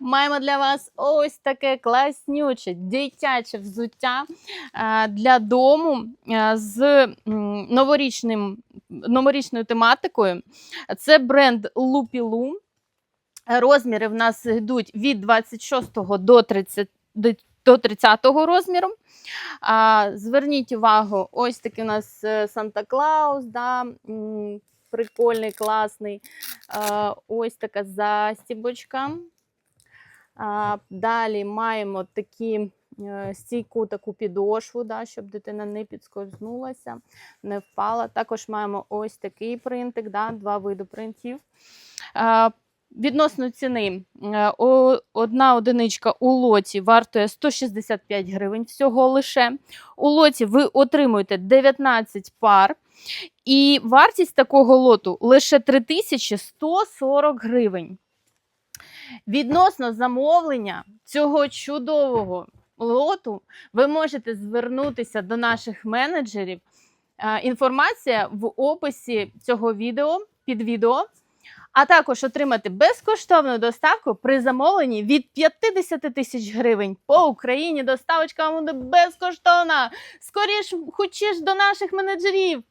Маємо для вас ось таке класнюче дитяче взуття е, для дому е, з новорічним, новорічною тематикою. Це бренд Lupilу. Розміри в нас йдуть від 26 до 30, до- до 30 розміру. А, зверніть увагу, ось такий у нас е, Санта-Клаус, да, прикольний, класний. А, ось така застібочка. Далі маємо такі е, стійку таку підошву, да, щоб дитина не підскользнулася, не впала. Також маємо ось такий принтик, да, два види принтів. Відносно ціни, е, одна одиничка у лоті вартує 165 гривень всього лише. У лоті ви отримуєте 19 пар, і вартість такого лоту лише 3140 гривень. Відносно замовлення цього чудового лоту, ви можете звернутися до наших менеджерів. Е, Інформація в описі цього відео під відео а також отримати безкоштовну доставку при замовленні від 50 тисяч гривень по Україні. Доставочка вам буде безкоштовна. Скоріш хочеш до наших менеджерів.